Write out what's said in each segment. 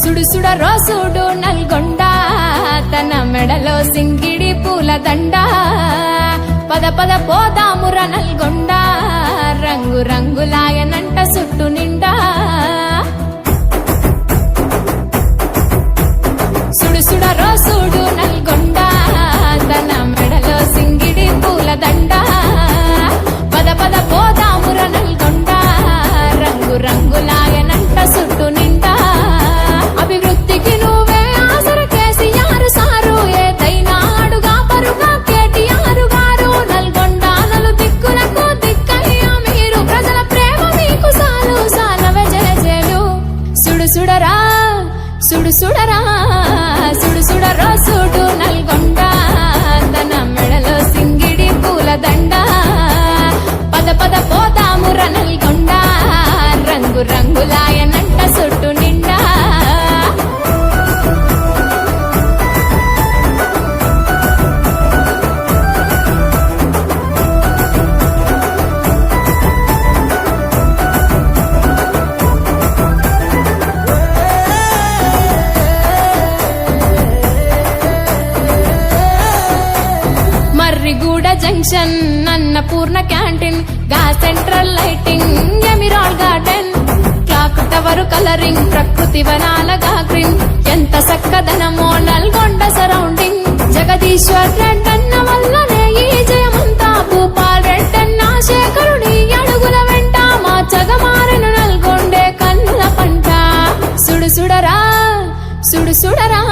సుడుసుడ రోసుడు నల్గొండ తన మెడలో సింగిడి పూల దండ. పద పద పోదాముర నల్గొండ రంగు రంగులాయనంట సుట్టు నిండా. సుడు సుడ రోసుడు నల్గొండ పూల దండ పద పద పోదాముర నల్గొండ రంగు రంగులా junction Annapurna క్యాంటీన్గా central lighting emerald garden clock tower colouring ప్రకృతి వనాల గ్రీన్ ఎంత చక్కదనమో నల్గొండ సరౌండింగ్ జగదీశ్వర్ రెడ్డన్న వల్లనే ఈ జయమంతా భూపాల్ రెడ్డన్న శేఖరుడి అడుగుల వెంట మా జగమారెను నల్గొండే కన్నుల పంట. సుడు సుడరా సుడు సుడరా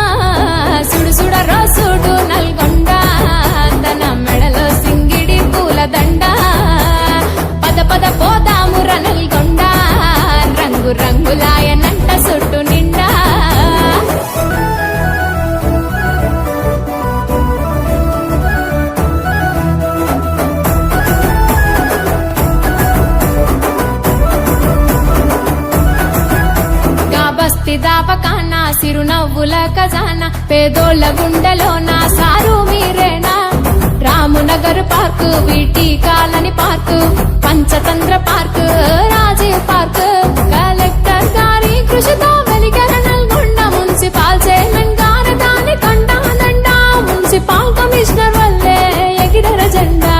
సుడు సుడరా సుడు నల్గొండ తన పూల దండ. పద పద పోదాము రనల్గొండ రంగు రంగులాయనంట సుట్టు నిండా. బస్తి దాపకానా సిరునవ్వుల ఖజానా పేదోళ్ళ గుండెలో నా సారు మీరేనా? Ramnagar park VT colony park Panchatantra park Rajiv park. Collector గారి కృషితో వెలిగర నల్గొండ మున్సిపాల్ చైర్మన్ గారి దాని కండానండ మున్సిపాల్ కమిషనర్ వల్లే ఎగిరర జెండా.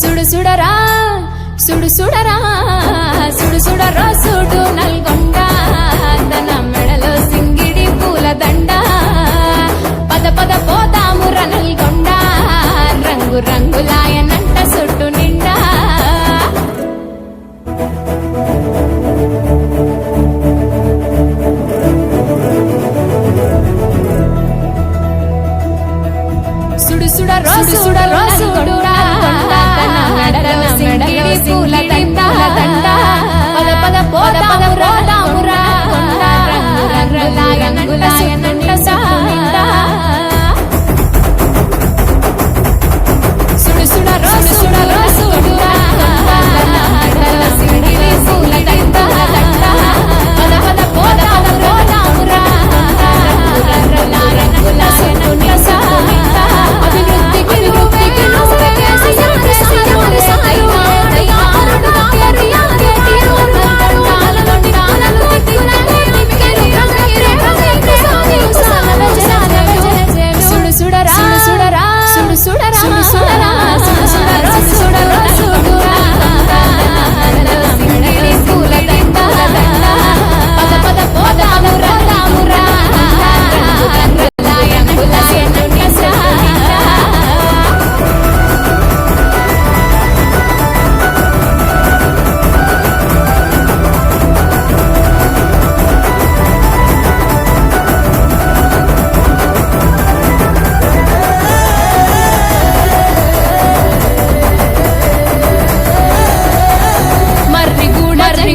సుడు సుడరా సుడు సుడరా సుడు సుడరా సుడు నల్గొండ. తన మెడలో సింగిడి పూల దండ. పద పద పోదాముర రంగులాయనంట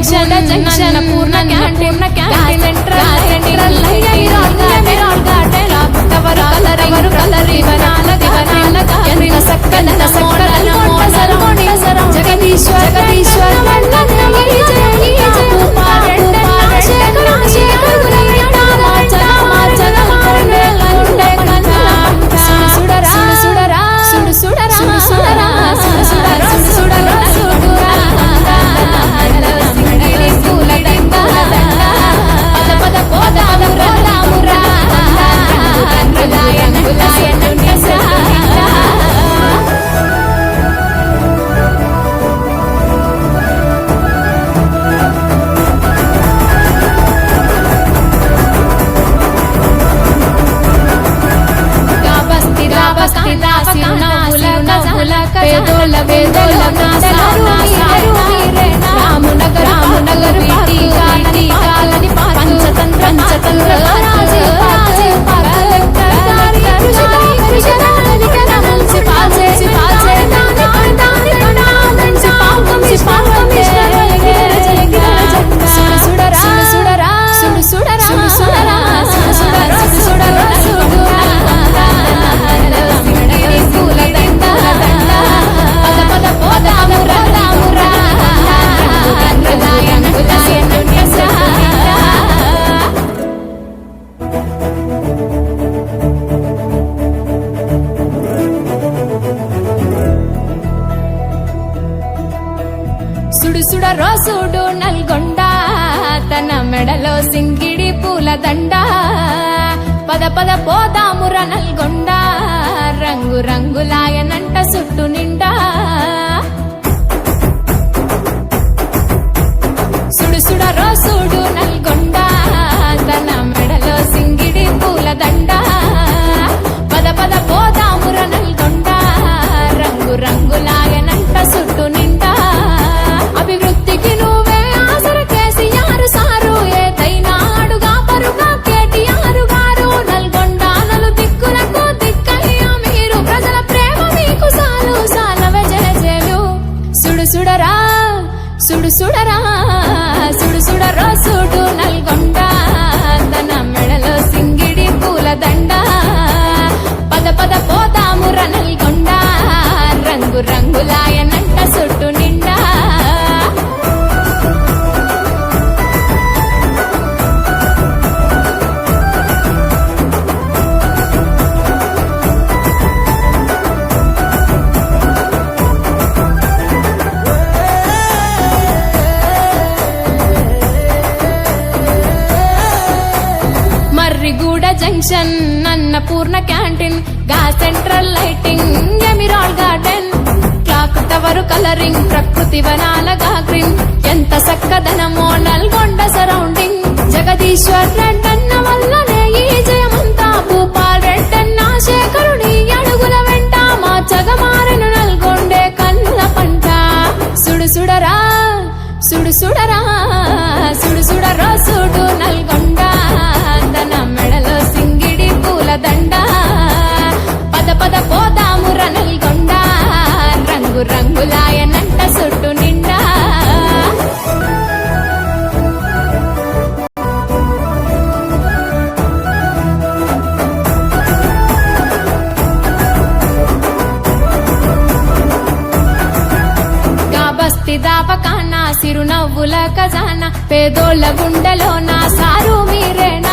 Marriguda junction junction Purna canteen canteen central central emerald emerald garden tower colouring colouring వనాల వనాల ఎంత tiene సింగిడి పూల దండ. పద పద పోదాము నల్గొండ. రంగు రంగులాయనంట సుట్టు నిండా. సుడు సుడ రోసుడు నల్గొండ. తన మెడలో సింగిడి పూల దండ. Junction Annapurna క్యాంటీన్గా central lighting emerald garden clock tower colouring ప్రకృతి వనాల గ్రీన్ ఎంత చక్కదనమో నల్గొండ సరౌండింగ్ జగదీశ్వర్ రెడ్డన్న వల్లనే ఈ జయమంతా భూపాల్ రెడ్డన్న శేఖరుడి అడుగుల వెంట మా జగమారెను నల్గొండే కన్నుల పంట. సుడు సుడరా సుడు సుడరా సుడు సుడరా సుడు నల్గొండ తన దండ. పద పద పోదాముర నల్గొండ రంగు రంగులాయనంట సుట్టు నిండా. గా దాపకానా సిరునవ్వుల ఖజానా. పేదోళ్ళ గుండెలో నా సారు మీరేనా?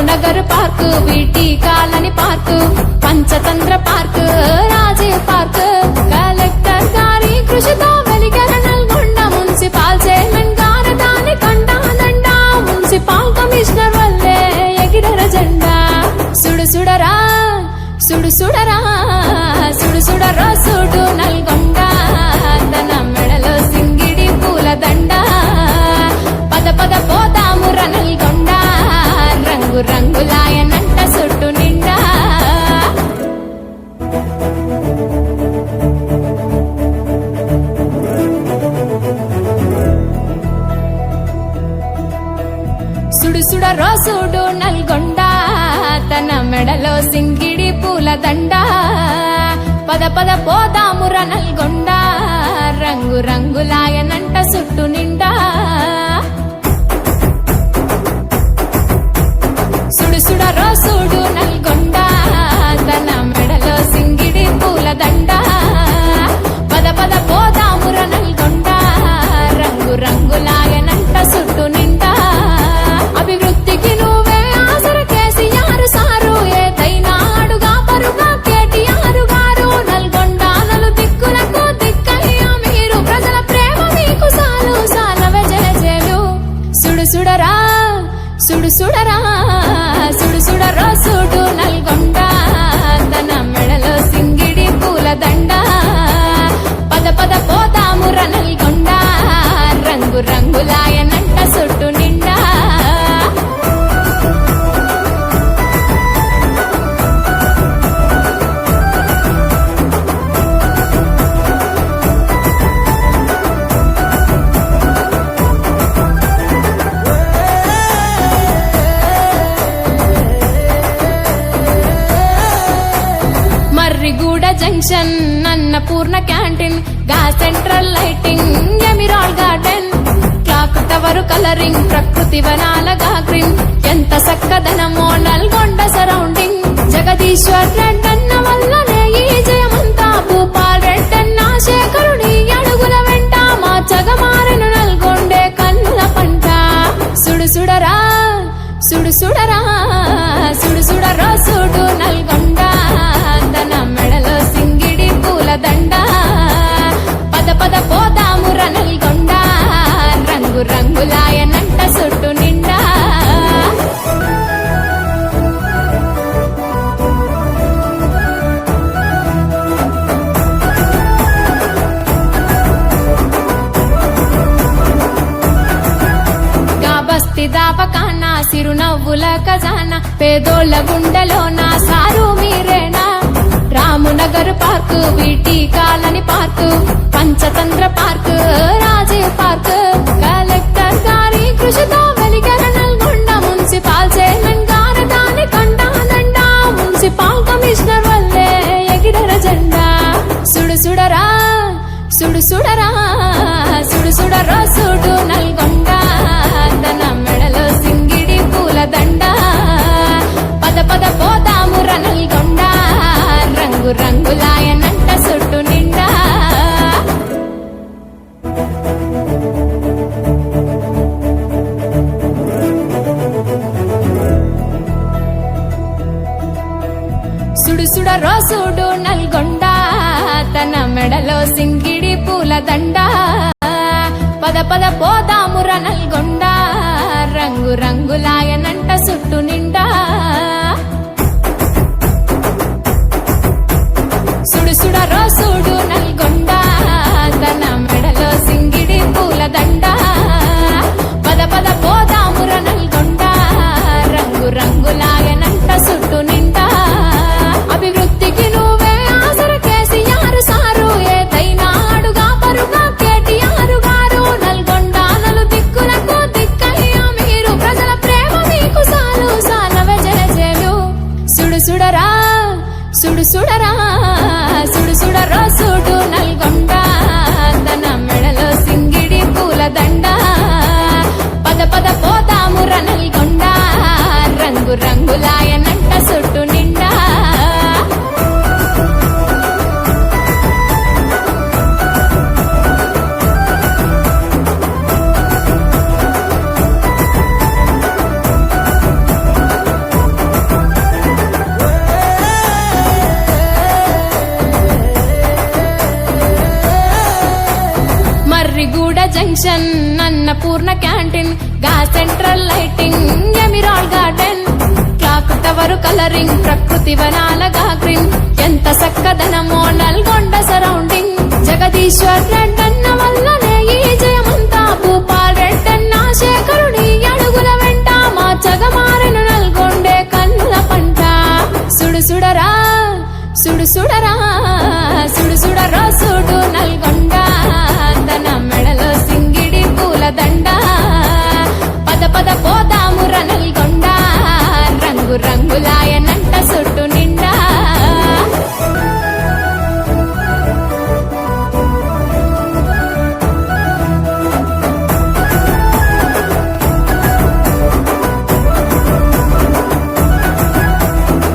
Ramnagar park VT colony park Panchatantra park Rajiv park. Collector గారి కృషితో వెలిగల నల్గొండ మున్సిపాల్ చైర్మన్ గారు దాని కండానండ మున్సిపల్ కమిషనర్ వల్లే ఎగిరర జెండా. సుడు సుడరా సుడు సుడరా సుడు సుడరా సుడు నల్గొండ. రంగులాయనంట సుట్టు నిండా. సుడుసుడ రోసుడు నల్గొండ తన మెడలో సింగిడి పూల దండ. పద పద పోదా junction Annapurna క్యాంటీన్గా central lighting emerald garden clock tower colouring ప్రకృతి వనాలగా గ్రీన్ ఎంత సక్కదనమో నల్గొండ సరౌండింగ్ జగదీశ్వర్ రెడ్డన్న వల్లనే ఈ జయమంతా భూపాల్ రెడ్డన్న శేఖరుడి అడుగుల వెంట మా చగమారెను నల్గొండే కన్నుల పంట. సుడు సుడరా సుడు సుడరా సుడు సుడరా సుడు నల్గొండ తన మెడ సింగిడి దండ పద పద పోదాముర నల్గొండ రంగు రంగులాయనంట సుట్టు నిండా. బస్తి దాపకాన సిరునవ్వుల ఖజానా పేదోళ్ళ గుండెలో నా సారు మీరే Ramnagar park VT colony park Panchatantra park Rajiv park. Collector గారి కృషితో వెలిగర నల్గొండ మున్సిపాల్ చైర్మన్ గారి దాని కండానండ మున్సిపాల్ కమిషనర్ వల్లే ఎగిరర జెండా. సుడు సుడరా సుడు సుడరా సుడు సుడరా సుడు నల్గొండ. తన మెడలో సింగిడి పూల దండా. రంగులాయనంట సుట్టు నిండా. సుడు సుడ రోసుడు నల్గొండ తన మెడలో సింగిడి పూల దండ. పద పద పోదాముర నల్గొండ. జంక్షన్ నన్న పూర్ణ క్యాంటీన్గా central lighting emerald garden clock tower colouring ప్రకృతి వనాలగా గ్రీన్ ఎంత చక్కదనమో నల్గొండ సరౌండింగ్ జగదీశ్వర్ రెడ్డన్న వల్లనే ఈ జయమంతా భూపాల్ రెడ్డన్న శేఖరుడి అడుగుల వెంట మా జగమారెను నల్గొండే కన్నుల పంట. సుడు సుడరా సుడు సుడరా సుడు సుడరా సుడు నల్గొండ తన మెడ పద పోదాము పోదాముర నల్గొండ రంగు రంగులాయనంట సుట్టు నిండా.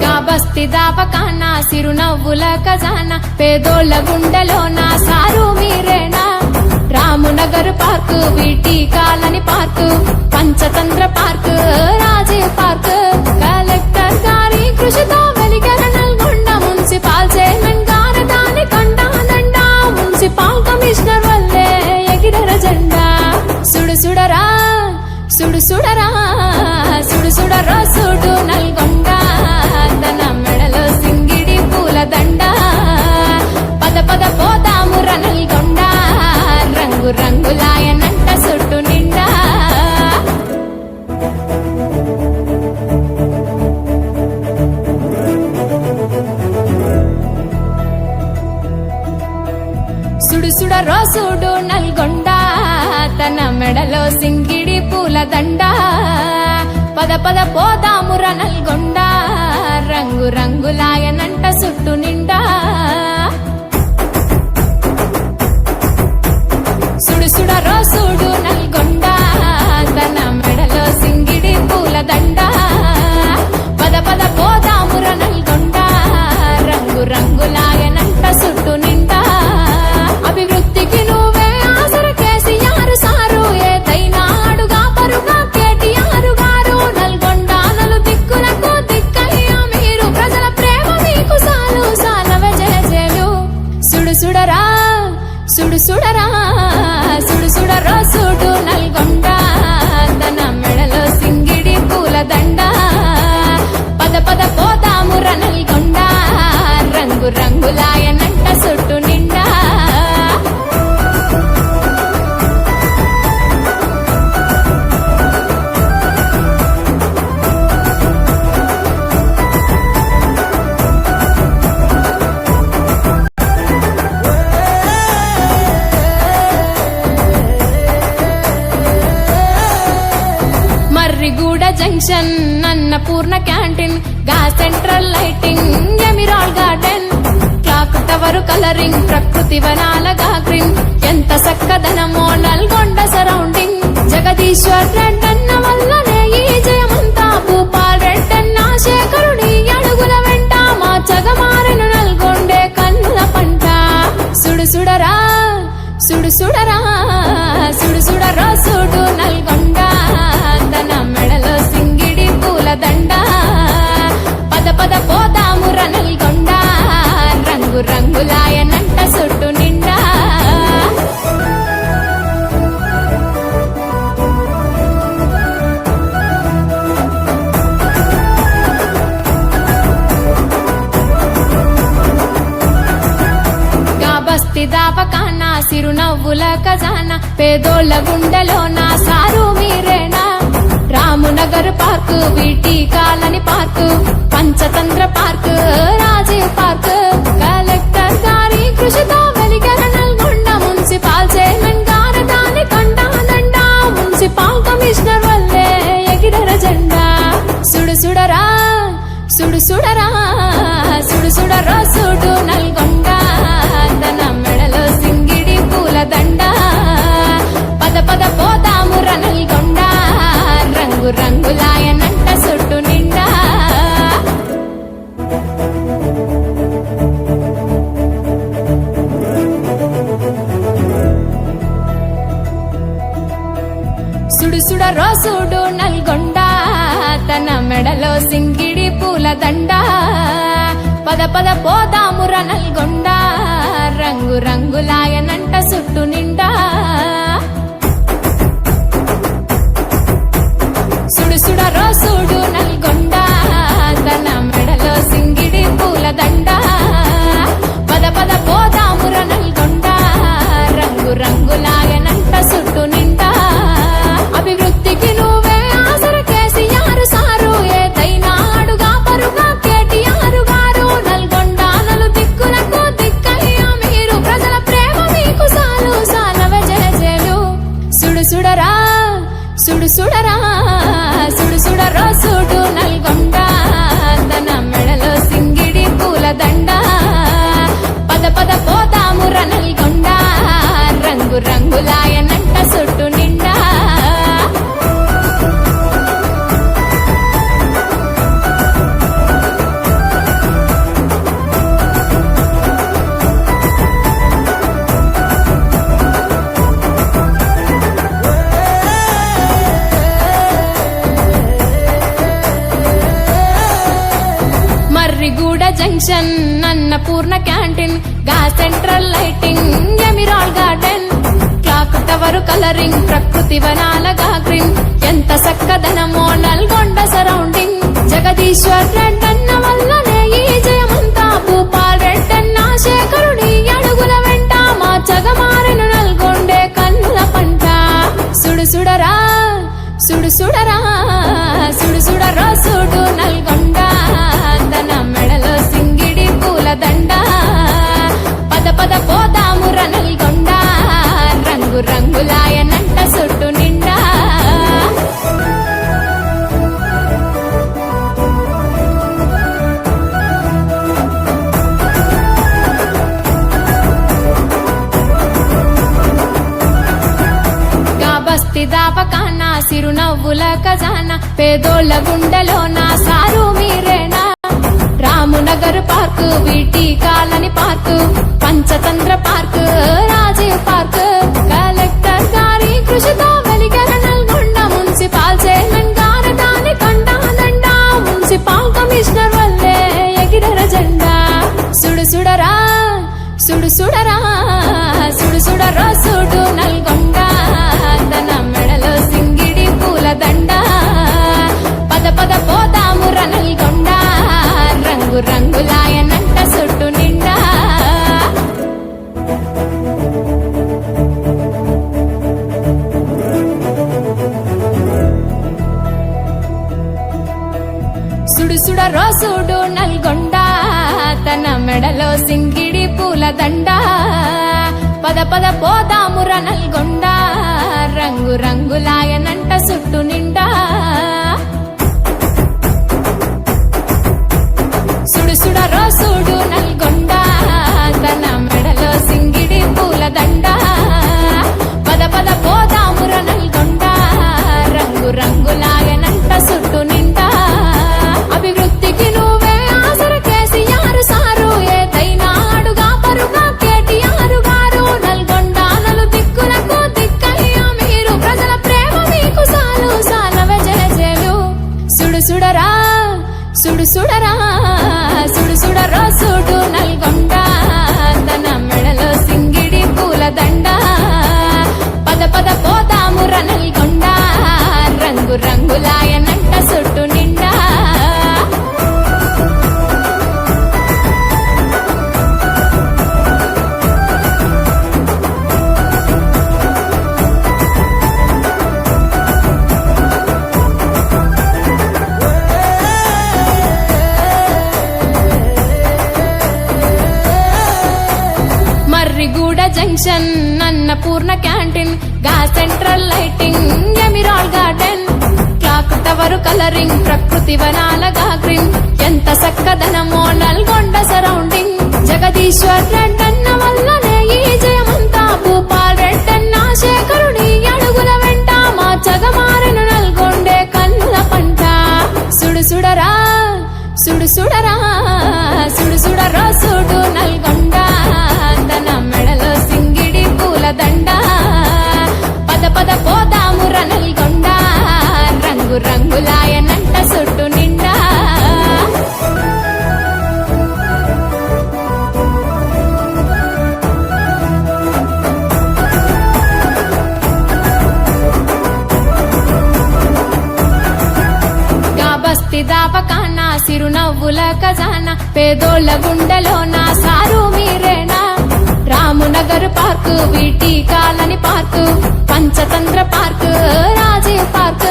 గా బస్తి దాపకాన సిరునవ్వుల ఖజానా పేదోళ్ళ గుండెలో నా సారు మీరేనా? Ramnagar park VT colony park Panchatantra park Rajiv park. Collector గారి కృషితో వెలిగర నల్గొండ మున్సిపాల్ చైర్మన్ గారి దాని కండానండ మున్సిపాల్ కమిషనర్ వల్లే ఎగిరర జెండా. సుడు సుడరా సుడు సుడరా సుడు సుడరా సుడు నల్గొండ. తన మెడలో సింగిడి పూల దండ. రోసుడు నల్గొండ తన మెడలో సింగిడి పూల దండ. పద పద పోదాముర నల్గొండ రంగు రంగులాయనంట సుట్టు నిండా. సుడు సుడ రోసుడు నల్గొండ తన మెడలో సింగిడి పూల దండ. పద పద పోదాముర నల్గొండ రంగు రంగులాయన junction Annapurna క్యాంటీన్గా central lighting emerald garden clock tower colouring ప్రకృతి వనాల గ్రీన్ ఎంత చక్కదనమో నల్గొండ సరౌండింగ్ జగదీశ్వర్ రెడ్డన్న వల్లనే ఈ జయమంతా భూపాల్ రెడ్డన్న శేఖరుడి అడుగుల వెంట మా చగమారెను నల్గొండే కన్నుల పంట. సుడు సుడరా సుడు సుడరా సుడు సుడరా సుడు నల్గొండ తన దండ. పద పద పోదాముర నల్గొండ రంగు రంగులాయనంట సుట్టు నిండా. బస్తి దాపకాన సిరునవ్వుల ఖజానా పేదోళ్ళ గుండెలో నా సా Ramnagar park VT colony park Panchatantra park Rajiv park. Collector గారి కృషితో వెలిగర నల్గొండ మున్సిపాల్ చైర్మన్ గారు దాని కండాదండ మున్సిపాల్ కమిషనర్ వల్లే ఎగిడర జెండా. సుడు సుడరా సుడు సుడరా సుడు సుడరా సుడు నల్గొండ. రంగు junction Annapurna క్యాంటీన్గా central lighting emerald garden clock tower colouring ప్రకృతి వనాల గ్రీన్ ఎంత చక్కదనమో నల్గొండ సరౌండింగ్ జగదీశ్వర్ రెడ్డన్న వల్లనే ఈ జయమంతా భూపాల్ రెడ్డన్న శేఖరుడి అడుగుల వెంట మా చగమారెను నల్గొండే కన్నుల పంట. సుడు సుడరా సుడు సుడరా సుడు సుడరా సుడు నల్గొండ. దండ. పద పద పోదాముర నల్గొండ రంగు రంగులాయనంట సుట్టు నిండా. బస్తి దాపకాన సిరునవ్వుల ఖజానా పేదోళ్ళ గుండెలో నా Ramnagar park VT colony park Panchatantra park Rajiv park. Collector గారి కృషితో వెలిగర నల్గొండ మున్సిపాల్ చైర్మన్ గారు దాని కండాదండ మున్సిపాల్ కమిషనర్ వల్లే ఎగిడర జెండా. సుడు సుడరా సుడు సుడరా సుడు సుడరా సుడు పద junction Annapurna క్యాంటీన్గా central lighting emerald garden clock tower colouring ప్రకృతి వనాల గ్రీన్ ఎంత చక్కదనమో నల్గొండ సరౌండింగ్ జగదీశ్వర్ రెడ్డన్న వల్లనే ఈ జయమంతా భూపాల్ రెడ్డన్న శేఖరుడి అడుగుల వెంట మా జగమారెను నల్గొండే కన్నుల పంట. సుడు సుడరా సుడు సుడరా సుడు సుడరా సుడు నల్గొండ తన దండ. పద పద పోదాముర నల్గొండ రంగు రంగులాయనంట సుట్టు నిండా. గా బస్తి దాపకాన సిరునవ్వుల ఖజానా పేదోళ్ళ గుండెలోనా? VT colony park Panchatantra park Rajiv park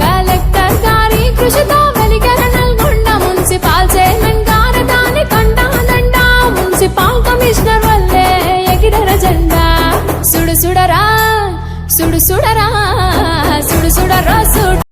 collector గారి కృషితో వెలిగర నల్గొండ మున్సిపాల్ చైర్మన్ గారు దాని కండాదండ మున్సిపాల్ కమిషనర్ వల్లే ఎగిడర జెండా. సుడు సుడరా సుడు సుడరా సుడు సుడరా సుడు